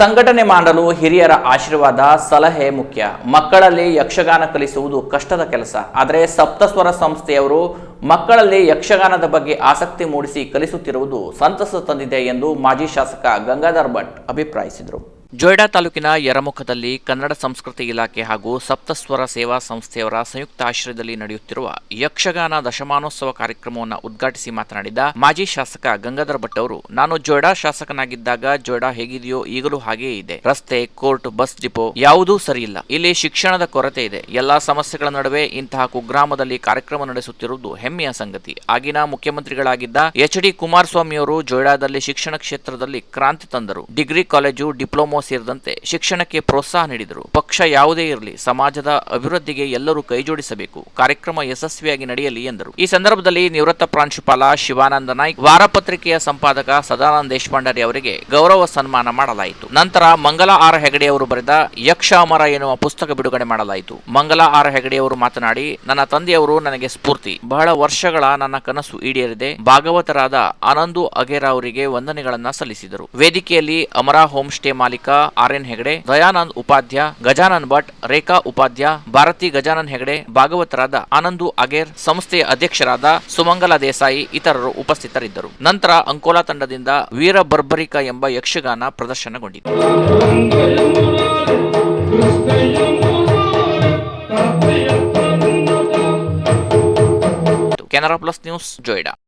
ಸಂಘಟನೆ ಮಾಡಲು ಹಿರಿಯರ ಆಶೀರ್ವಾದ ಸಲಹೆ ಮುಖ್ಯ. ಮಕ್ಕಳಲ್ಲಿ ಯಕ್ಷಗಾನ ಕಲಿಸುವುದು ಕಷ್ಟದ ಕೆಲಸ. ಆದರೆ ಸಪ್ತಸ್ವರ ಸಂಸ್ಥೆಯವರು ಮಕ್ಕಳಲ್ಲಿ ಯಕ್ಷಗಾನದ ಬಗ್ಗೆ ಆಸಕ್ತಿ ಮೂಡಿಸಿ ಕಲಿಸುತ್ತಿರುವುದು ಸಂತಸ ತಂದಿದೆ ಎಂದು ಮಾಜಿ ಶಾಸಕ ಗಂಗಾಧರ್ ಭಟ್ ಅಭಿಪ್ರಾಯಿಸಿದರು. ಜೊಯ್ಡಾ ತಾಲೂಕಿನ ಯರಮುಖದಲ್ಲಿ ಕನ್ನಡ ಸಂಸ್ಕೃತಿ ಇಲಾಖೆ ಹಾಗೂ ಸಪ್ತಸ್ವರ ಸೇವಾ ಸಂಸ್ಥೆಯವರ ಸಂಯುಕ್ತ ಆಶ್ರಯದಲ್ಲಿ ನಡೆಯುತ್ತಿರುವ ಯಕ್ಷಗಾನ ದಶಮಾನೋತ್ಸವ ಕಾರ್ಯಕ್ರಮವನ್ನು ಉದ್ಘಾಟಿಸಿ ಮಾತನಾಡಿದ ಮಾಜಿ ಶಾಸಕ ಗಂಗಾಧರ ಭಟ್ ಅವರು, ನಾನು ಜೊಯ್ಡಾ ಶಾಸಕನಾಗಿದ್ದಾಗ ಜೊಯ್ಡಾ ಹೇಗಿದೆಯೋ ಈಗಲೂ ಹಾಗೆಯೇ ಇದೆ. ರಸ್ತೆ, ಕೋರ್ಟ್, ಬಸ್ ಡಿಪೋ ಯಾವುದೂ ಸರಿಯಿಲ್ಲ. ಇಲ್ಲಿ ಶಿಕ್ಷಣದ ಕೊರತೆ ಇದೆ. ಎಲ್ಲಾ ಸಮಸ್ಯೆಗಳ ನಡುವೆ ಇಂತಹ ಕುಗ್ರಾಮದಲ್ಲಿ ಕಾರ್ಯಕ್ರಮ ನಡೆಸುತ್ತಿರುವುದು ಹೆಮ್ಮೆಯ ಸಂಗತಿ. ಆಗಿನ ಮುಖ್ಯಮಂತ್ರಿಗಳಾಗಿದ್ದ ಎಚ್ ಡಿ ಕುಮಾರಸ್ವಾಮಿಯವರು ಜೊಯ್ಡಾದಲ್ಲಿ ಶಿಕ್ಷಣ ಕ್ಷೇತ್ರದಲ್ಲಿ ಕ್ರಾಂತಿ ತಂದರು. ಡಿಗ್ರಿ, ಕಾಲೇಜು, ಡಿಪ್ಲೊಮೊ ಸೇರಿದಂತೆ ಶಿಕ್ಷಣಕ್ಕೆ ಪ್ರೋತ್ಸಾಹ ನೀಡಿದರು. ಪಕ್ಷ ಯಾವುದೇ ಇರಲಿ, ಸಮಾಜದ ಅಭಿವೃದ್ಧಿಗೆ ಎಲ್ಲರೂ ಕೈಜೋಡಿಸಬೇಕು. ಕಾರ್ಯಕ್ರಮ ಯಶಸ್ವಿಯಾಗಿ ನಡೆಯಲಿ ಎಂದರು. ಈ ಸಂದರ್ಭದಲ್ಲಿ ನಿವೃತ್ತ ಪ್ರಾಂಶುಪಾಲ ಶಿವಾನಂದ ನಾಯ್ಕ್, ವಾರಪತ್ರಿಕೆಯ ಸಂಪಾದಕ ಸದಾನಂದ ದೇಶಪಾಂಡೆ ಅವರಿಗೆ ಗೌರವ ಸನ್ಮಾನ ಮಾಡಲಾಯಿತು. ನಂತರ ಮಂಗಲ ಆರ್ ಹೆಗಡೆ ಅವರು ಬರೆದ ಯಕ್ಷ ಅಮರ ಎನ್ನುವ ಪುಸ್ತಕ ಬಿಡುಗಡೆ ಮಾಡಲಾಯಿತು. ಮಂಗಲ ಆರ್ ಹೆಗಡೆ ಅವರು ಮಾತನಾಡಿ, ನನ್ನ ತಂದೆಯವರು ನನಗೆ ಸ್ಫೂರ್ತಿ. ಬಹಳ ವರ್ಷಗಳ ನನ್ನ ಕನಸು ಈಡೇರಿದೆ. ಭಾಗವತರಾದ ಆನಂದು ಅಗೇರ ಅವರಿಗೆ ವಂದನೆಗಳನ್ನ ಸಲ್ಲಿಸಿದರು. ವೇದಿಕೆಯಲ್ಲಿ ಅಮರಾ ಹೋಮ್ ಸ್ಟೇ ಮಾಲೀಕ ಆರ್ ಎನ್ ಹೆಗಡೆ, ದಯಾನಂದ್ ಉಪಾಧ್ಯ, ಗಜಾನನ್ ಭಟ್, ರೇಖಾ ಉಪಾಧ್ಯ, ಭಾರತಿ ಗಜಾನನ್ ಹೆಗಡೆ, ಭಾಗವತರಾದ ಆನಂದು ಅಗೇರ್, ಸಂಸ್ಥೆಯ ಅಧ್ಯಕ್ಷರಾದ ಸುಮಂಗಲ ದೇಸಾಯಿ ಇತರರು ಉಪಸ್ಥಿತರಿದ್ದರು. ನಂತರ ಅಂಕೋಲಾ ತಂಡದಿಂದ ವೀರ ಬರ್ಬರಿಕ ಎಂಬ Yakshagana ಪ್ರದರ್ಶನಗೊಂಡಿತು. Canara plus news Joida.